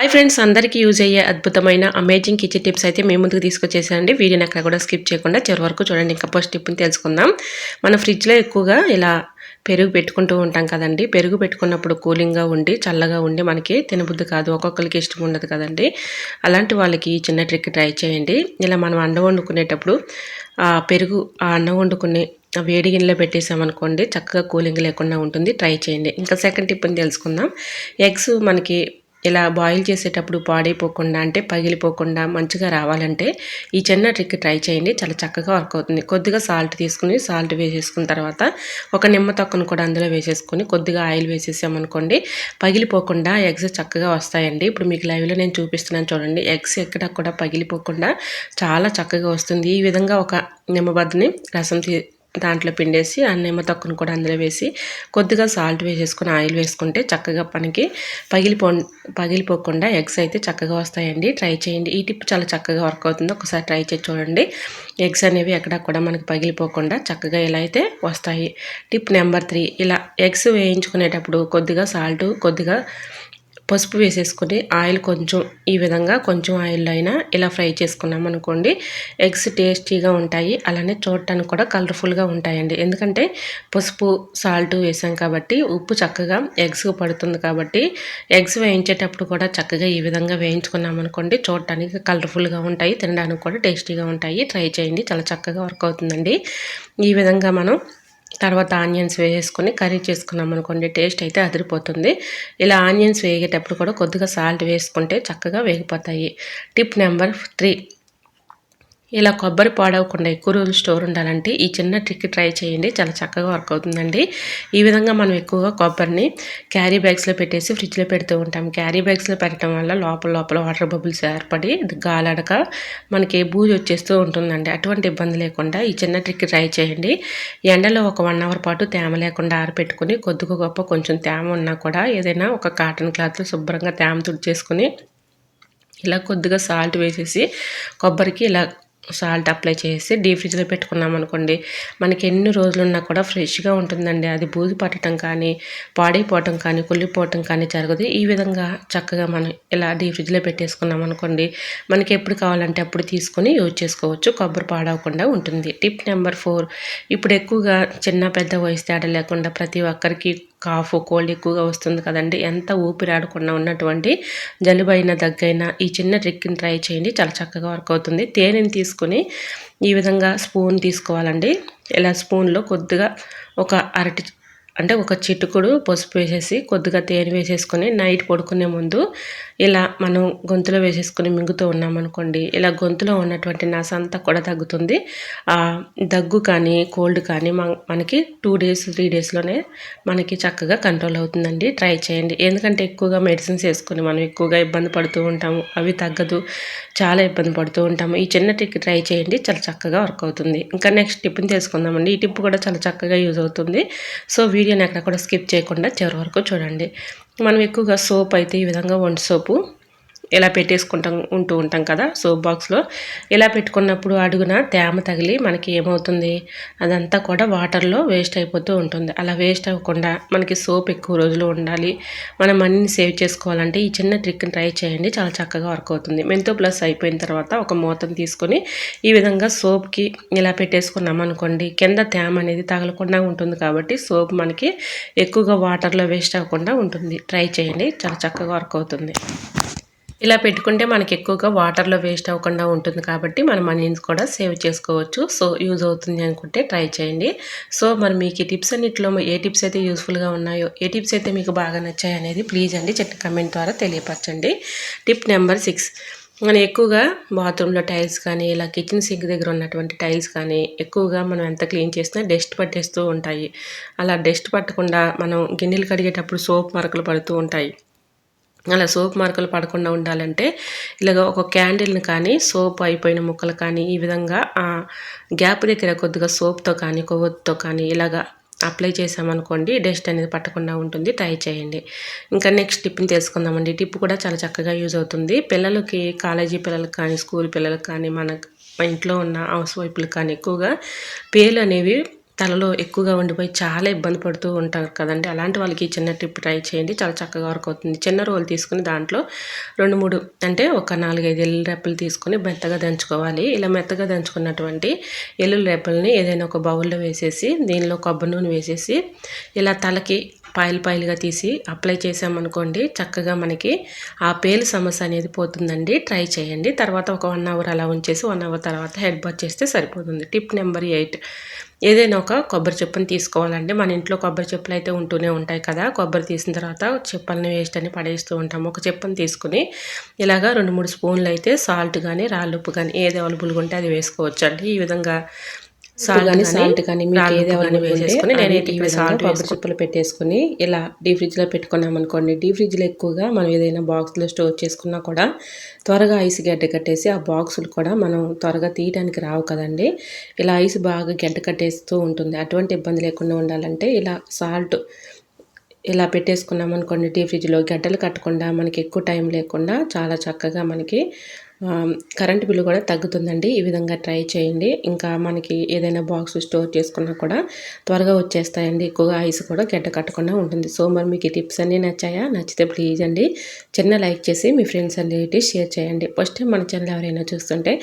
Hi friends అందరికీ use అయ్యే అద్భుతమైన అమేజింగ్ కిచెన్ టిప్స్ అయితే మీ ముందుకు తీసుకొచ్చేసానండి. వీడియోని అక్కడ కూడా స్కిప్ చేయకుండా చివరి వరకు చూడండి. ఇంకా ఫస్ట్ టిప్ని తెలుసుకుందాం. మన ఫ్రిడ్జ్లో ఎక్కువగా ఇలా పెరుగు పెట్టుకుంటూ ఉంటాం కదండి. పెరుగు పెట్టుకున్నప్పుడు కూలింగ్గా ఉండి చల్లగా ఉండి మనకి తినబుద్ధి కాదు. ఒక్కొక్కరికి ఇష్టం ఉండదు కదండి. అలాంటి వాళ్ళకి చిన్న ట్రిక్ ట్రై చేయండి. ఇలా మనం అన్నం వండుకునేటప్పుడు ఆ పెరుగు ఆ అన్నం వండుకునే వేడి గిన్నెలో పెట్టేసామనుకోండి చక్కగా కూలింగ్ లేకుండా ఉంటుంది. ట్రై చేయండి. ఇంకా సెకండ్ టిప్ని తెలుసుకుందాం. ఎగ్స్ మనకి ఇలా బాయిల్ చేసేటప్పుడు పాడైపోకుండా అంటే పగిలిపోకుండా మంచిగా రావాలంటే ఈ చిన్న ట్రిక్ ట్రై చేయండి. చాలా చక్కగా వర్క్ అవుతుంది. కొద్దిగా సాల్ట్ తీసుకుని సాల్ట్ వేసేసుకున్న తర్వాత ఒక నిమ్మ తొక్కను కూడా అందులో వేసేసుకుని కొద్దిగా ఆయిల్ వేసేసామనుకోండి పగిలిపోకుండా ఎగ్స్ చక్కగా వస్తాయండి. ఇప్పుడు మీకు లైవ్లో నేను చూపిస్తున్నాను చూడండి. ఎగ్స్ ఎక్కడ కూడా పగిలిపోకుండా చాలా చక్కగా వస్తుంది. ఈ విధంగా ఒక నిమ్మబద్దని రసం దాంట్లో పిండేసి ఆ నిమ్మ కూడా అందులో వేసి కొద్దిగా సాల్ట్ వేసేసుకుని ఆయిల్ వేసుకుంటే చక్కగా పనికి పగిలిపో పగిలిపోకుండా ఎగ్స్ అయితే చక్కగా వస్తాయండి. ట్రై చేయండి. ఈ టిప్ చాలా చక్కగా వర్క్ అవుతుంది. ఒకసారి ట్రై చేసి చూడండి. ఎగ్స్ అనేవి ఎక్కడ కూడా మనకి పగిలిపోకుండా చక్కగా ఇలా అయితే వస్తాయి. Tip number three. ఇలా ఎగ్స్ వేయించుకునేటప్పుడు కొద్దిగా సాల్ట్ కొద్దిగా పసుపు వేసేసుకుని ఆయిల్ కొంచెం ఈ విధంగా కొంచెం ఆయిల్లో అయినా ఇలా ఫ్రై చేసుకున్నాం అనుకోండి ఎగ్స్ టేస్టీగా ఉంటాయి. అలానే చూడటానికి కూడా కలర్ఫుల్గా ఉంటాయండి. ఎందుకంటే పసుపు సాల్ట్ వేసాం కాబట్టి ఉప్పు చక్కగా ఎగ్స్ పడుతుంది కాబట్టి ఎగ్స్ వేయించేటప్పుడు కూడా చక్కగా ఈ విధంగా వేయించుకున్నాం అనుకోండి చూడటానికి కలర్ఫుల్గా ఉంటాయి తినడానికి కూడా టేస్టీగా ఉంటాయి. ట్రై చేయండి చాలా చక్కగా వర్క్ అవుతుందండి. ఈ విధంగా మనం తర్వాత ఆనియన్స్ వేసుకొని కర్రీ చేసుకున్నాం అనుకోండి టేస్ట్ అయితే అదిరిపోతుంది. ఇలా ఆనియన్స్ వేగేటప్పుడు కూడా కొద్దిగా సాల్ట్ వేసుకుంటే చక్కగా వేగిపోతాయి. Tip number three. ఇలా కొబ్బరి పాడవకుండా ఎక్కువ రోజులు స్టోర్ ఉండాలంటే ఈ చిన్న ట్రిక్ ట్రై చేయండి. చాలా చక్కగా వర్క్ అవుతుందండి. ఈ విధంగా మనం ఎక్కువగా కొబ్బరిని క్యారీ బ్యాగ్స్లో పెట్టేసి ఫ్రిడ్జ్లో పెడుతూ ఉంటాం. క్యారీ బ్యాగ్స్లో పెట్టడం వల్ల లోపల లోపల వాటర్ బబుల్స్ ఏర్పడి గాలడక మనకి బూజు వచ్చేస్తూ ఉంటుందండి. అటువంటి ఇబ్బంది లేకుండా ఈ చిన్న ట్రిక్ ట్రై చేయండి. ఎండలో ఒక వన్ అవర్ పాటు తేమ లేకుండా ఆరపెట్టుకుని కొద్దిగా గొప్ప కొంచెం తేమ ఉన్నా కూడా ఏదైనా ఒక కాటన్ క్లాత్లో శుభ్రంగా తేమ తుడిచేసుకుని ఇలా కొద్దిగా సాల్ట్ వేసేసి కొబ్బరికి ఇలా సాల్ట్ అప్లై చేసి డీప్ ఫ్రిడ్జ్లో పెట్టుకున్నాం అనుకోండి మనకి ఎన్ని రోజులు ఉన్నా కూడా ఫ్రెష్గా ఉంటుందండి. అది బూజు పట్టడం కానీ పాడైపోవటం కానీ కుళ్ళిపోవటం కానీ జరగదు. ఈ విధంగా చక్కగా మనం ఇలా డీప్ ఫ్రిడ్జ్లో పెట్టేసుకున్నాం అనుకోండి మనకి ఎప్పుడు కావాలంటే అప్పుడు తీసుకొని యూజ్ చేసుకోవచ్చు. కొబ్బరి పాడవకుండా ఉంటుంది. టిప్ నెంబర్ ఫోర్ ఇప్పుడు ఎక్కువగా చిన్న పెద్ద వయసు తేడా లేకుండా ప్రతి ఒక్కరికి కాఫ్ కోల్డ్ ఎక్కువగా వస్తుంది కదండి. ఎంత ఊపిరాడకుండా ఉన్నటువంటి జలుబైన దగ్గైనా ఈ చిన్న ట్రిక్ని ట్రై చేయండి. చాలా చక్కగా వర్క్ అవుతుంది. తేనెని తీసుకొని ఈ విధంగా స్పూన్ తీసుకోవాలండి. ఇలా స్పూన్లో కొద్దిగా ఒక అరటి అంటే ఒక చిటుకుడు పసుపు వేసేసి కొద్దిగా తేనె వేసేసుకొని నైట్ పడుకునే ముందు ఇలా మనం గొంతులో వేసేసుకొని మింగుతూ ఉన్నామనుకోండి ఇలా గొంతులో ఉన్నటువంటి నస అంతా కూడా తగ్గుతుంది. దగ్గు కానీ కోల్డ్ కానీ మనకి టూ డేస్ త్రీ డేస్లోనే మనకి చక్కగా కంట్రోల్ అవుతుందండి. ట్రై చేయండి. ఎందుకంటే ఎక్కువగా మెడిసిన్స్ వేసుకొని మనం ఎక్కువగా ఇబ్బంది పడుతూ ఉంటాము. అవి తగ్గదు. చాలా ఇబ్బంది పడుతూ ఉంటాము. ఈ చిన్న టిక్ ట్రై చేయండి. చాలా చక్కగా వర్క్ అవుతుంది. ఇంకా నెక్స్ట్ టిప్ని తెలుసుకుందామండి ఈ టిప్ కూడా చాలా చక్కగా యూజ్ అవుతుంది. సో వీడియోని ఎక్కడ కూడా స్కిప్ చేయకుండా చివరి వరకు చూడండి. మనం ఎక్కువగా సోప్ అయితే ఈ విధంగా వంట సోపు ఇలా పెట్టేసుకుంటాం ఉంటూ ఉంటాం కదా? సోప్ బాక్స్లో ఇలా పెట్టుకున్నప్పుడు అడుగున తేమ తగిలి మనకి ఏమవుతుంది? అదంతా కూడా వాటర్లో వేస్ట్ అయిపోతూ ఉంటుంది. అలా వేస్ట్ అవ్వకుండా మనకి సోప్ ఎక్కువ రోజులు ఉండాలి. మనం మనీని సేవ్ చేసుకోవాలంటే ఈ చిన్న ట్రిక్ని ట్రై చేయండి. చాలా చక్కగా వర్క్ అవుతుంది. మెంతో ప్లస్ అయిపోయిన తర్వాత ఒక మూతను తీసుకొని ఈ విధంగా సోప్కి ఇలా పెట్టేసుకున్నాం అనుకోండి కింద తేమ అనేది తగలకుండా ఉంటుంది కాబట్టి సోప్ మనకి ఎక్కువగా వాటర్లో వేస్ట్ అవ్వకుండా ఉంటుంది. ట్రై చేయండి. చాలా చక్కగా వర్క్ అవుతుంది. ఇలా పెట్టుకుంటే మనకి ఎక్కువగా వాటర్లో వేస్ట్ అవ్వకుండా ఉంటుంది కాబట్టి మనం మనీని కూడా సేవ్ చేసుకోవచ్చు. సో యూజ్ అవుతుంది అనుకుంటే ట్రై చేయండి. సో మరి మీకు ఈ టిప్స్ అన్నింటిలో ఏ టిప్స్ అయితే యూస్ఫుల్గా ఉన్నాయో ఏ టిప్స్ అయితే మీకు బాగా నచ్చాయి అనేది ప్లీజ్ అండి చెట్టు కమెంట్ ద్వారా తెలియపరచండి. Tip number six. మనం ఎక్కువగా బాత్రూంలో టైల్స్ కానీ ఇలా కిచెన్ సింక్ దగ్గర ఉన్నటువంటి టైల్స్ కానీ ఎక్కువగా మనం ఎంత క్లీన్ చేసినా డస్ట్ పట్టేస్తూ ఉంటాయి. అలా డస్ట్ పట్టకుండా మనం గిన్నెలు కడిగేటప్పుడు సోప్ మరకలు పడుతూ ఉంటాయి. అలా సోప్ మార్కులు పడకుండా ఉండాలంటే ఇలాగ ఒక క్యాండిల్ని కానీ సోప్ అయిపోయిన ముక్కలు కానీ ఈ విధంగా ఆ గ్యాప్ దగ్గర కొద్దిగా సోప్తో కానీ కొవ్వొత్తితో కానీ ఇలాగా అప్లై చేసామనుకోండి డస్ట్ అనేది పట్టకుండా ఉంటుంది ట్రై చేయండి. ఇంకా నెక్స్ట్ టిప్ని తెలుసుకుందామండి. టిప్ కూడా చాలా చక్కగా యూజ్ అవుతుంది. పిల్లలకి కాలేజీ పిల్లలకి కానీ స్కూల్ పిల్లలకి కానీ మన ఇంట్లో ఉన్న హౌస్ వైపులకు కానీ ఎక్కువగా పేలు అనేవి తలలో ఎక్కువగా ఉండిపోయి చాలా ఇబ్బంది పడుతూ ఉంటారు కదండి. అలాంటి వాళ్ళకి ఈ చిన్న టిప్ ట్రై చేయండి. చాలా చక్కగా వర్క్ అవుతుంది. చిన్న రోల్ తీసుకుని దాంట్లో రెండు మూడు అంటే ఒక నాలుగైదు ఎల్లు రెప్పలు తీసుకుని మెత్తగా దంచుకోవాలి. ఇలా మెత్తగా దంచుకున్నటువంటి ఎల్లుల్లి రెప్పల్ని ఏదైనా ఒక బౌల్లో వేసేసి దీనిలో కొబ్బరి నూనె వేసేసి ఇలా తలకి పాయలు పాయలుగా తీసి అప్లై చేసామనుకోండి చక్కగా మనకి ఆ పేలు సమస్య అనేది పోతుందండి. ట్రై చేయండి. తర్వాత ఒక వన్ అవర్ అలా ఉంచేసి వన్ అవర్ తర్వాత హెడ్ బాత్ చేస్తే సరిపోతుంది. Tip number eight. ఏదైనా ఒక కొబ్బరి చెప్పుని తీసుకోవాలండి. మన ఇంట్లో కొబ్బరి చెప్పులు అయితే ఉంటూనే ఉంటాయి కదా. కొబ్బరి తీసిన తర్వాత చెప్పల్ని వేస్ట్ అని పడేస్తూ ఉంటాము. ఒక చెప్పుని తీసుకుని ఇలాగా రెండు మూడు స్పూన్లు అయితే సాల్ట్ కానీ రాళ్ళుప్పు కానీ ఏది అవైలబుల్గా ఉంటే అది వేసుకోవచ్చు అండి ఈ విధంగా సాల్ట్ కానీ సాల్ట్ కానీ మీకు ఏది వేసేసుకుని నేను ఈ సాల్ట్ కొబ్బరి చెప్పులు పెట్టేసుకుని ఇలా డీ ఫ్రిడ్జ్లో పెట్టుకున్నాం అనుకోండి. డీ ఫ్రిడ్జ్లో ఎక్కువగా మనం ఏదైనా బాక్స్లో స్టోర్ చేసుకున్నా కూడా త్వరగా ఐస్ గడ్డ కట్టేసి ఆ బాక్సులు కూడా మనం త్వరగా తీయడానికి రావు కదండి. ఇలా ఐస్ బాగా గడ్డ కట్టేస్తూ ఉంటుంది. అటువంటి ఇబ్బంది లేకుండా ఉండాలంటే ఇలా సాల్ట్ ఇలా పెట్టేసుకున్నాం అనుకోండి. డీ ఫ్రిడ్జ్లో గడ్డలు కట్టకుండా మనకి ఎక్కువ టైం లేకుండా చాలా చక్కగా మనకి కరెంట్ బిల్లు కూడా తగ్గుతుందండి. ఈ విధంగా ట్రై చేయండి. ఇంకా మనకి ఏదైనా బాక్స్ స్టోర్ చేసుకున్నా కూడా త్వరగా వచ్చేస్తాయండి. ఎక్కువగా ఐస్ కూడా గడ్డ కట్టకుండా ఉంటుంది. సో మరి మీకు ఈ టిప్స్ అన్నీ నచ్చాయా? నచ్చితే ప్లీజ్ అండి. చిన్న లైక్ చేసి మీ ఫ్రెండ్స్ అండ్ రిలేటివ్స్ షేర్ చేయండి. ఫస్ట్ టైం మన ఛానల్ ఎవరైనా చూస్తుంటే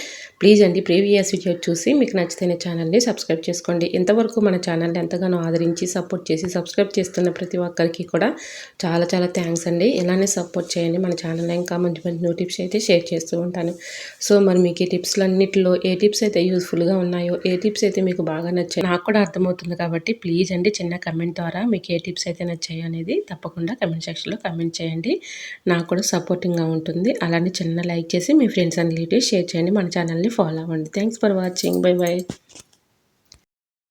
ప్లీజ్ అండి ప్రీవియస్ వీడియో చూసి మీకు నచ్చితే ఛానల్ని సబ్స్క్రైబ్ చేసుకోండి. ఇంతవరకు మన ఛానల్ని ఎంతగానో ఆదరించి సపోర్ట్ చేసి సబ్స్క్రైబ్ చేస్తున్న ప్రతి ఒక్కరికి కూడా చాలా చాలా థ్యాంక్స్ అండి. ఇలానే సపోర్ట్ చేయండి. మన ఛానల్ ఇంకా మంచి మంచి నోటిఫికేషన్ అయితే షేర్ చేస్తూ ఉంటాను. చేశాను సో మరి మీకు ఈ టిప్స్లన్నింటిలో ఏ టిప్స్ అయితే యూస్ఫుల్గా ఉన్నాయో ఏ టిప్స్ అయితే మీకు బాగా నచ్చాయి నాకు కూడా అర్థమవుతుంది కాబట్టి ప్లీజ్ అండి చిన్న కమెంట్ ద్వారా మీకు ఏ టిప్స్ అయితే నచ్చాయి అనేది తప్పకుండా కమెంట్ సెక్షన్లో కమెంట్ చేయండి. నాకు కూడా సపోర్టింగ్గా ఉంటుంది. అలానే చిన్న లైక్ చేసి మీ ఫ్రెండ్స్ అండ్ రిలేటివ్స్ షేర్ చేయండి. మన ఛానల్ని ఫాలో అవ్వండి. Thanks for watching. Bye bye.